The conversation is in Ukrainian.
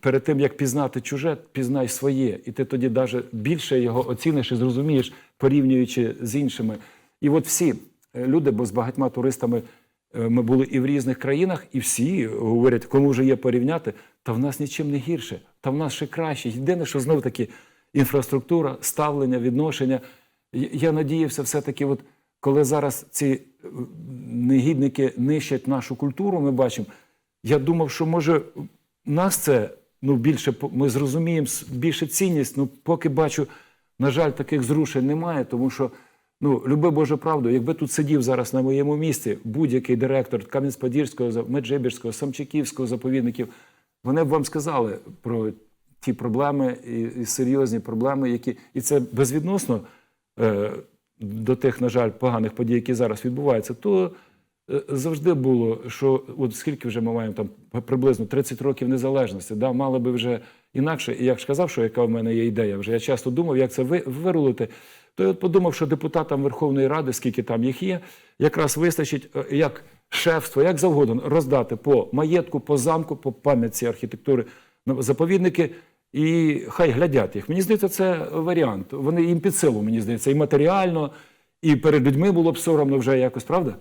перед тим як пізнати чуже, пізнай своє, і ти тоді навіть більше його оціниш і зрозумієш, порівнюючи з іншими. І от всі е, люди, бо з багатьма туристами е, ми були і в різних країнах, і всі говорять, кому вже є порівняти, та в нас нічим не гірше, та в нас ще краще. Єдине, що знов таки інфраструктура, ставлення, відношення. Я- надіявся, все-таки, от коли зараз ці е, негідники нищать нашу культуру, ми бачимо. Я думав, що може нас це ну, більше ми зрозуміємо більше цінність. Ну, поки бачу, на жаль, таких зрушень немає, тому що ну, люби Боже правду, якби тут сидів зараз на моєму місці будь-який директор Кам'янець-Подільського, Меджибірського, Самчиківського заповідників, вони б вам сказали про ті проблеми і, і серйозні проблеми, які і це безвідносно е, до тих, на жаль, поганих подій, які зараз відбуваються, то завжди було, що от скільки вже ми маємо там приблизно 30 років незалежності, да, мали би вже інакше. І як ж казав, що яка в мене є ідея, вже я часто думав, як це вирулити. То я от подумав, що депутатам Верховної Ради, скільки там їх є, якраз вистачить е, як шефство, як завгодно роздати по маєтку, по замку, по пам'ятці архітектури заповідники. І хай глядять їх. Мені здається, це варіант. Вони їм під силу, мені здається, і матеріально, і перед людьми було б соромно вже якось, правда?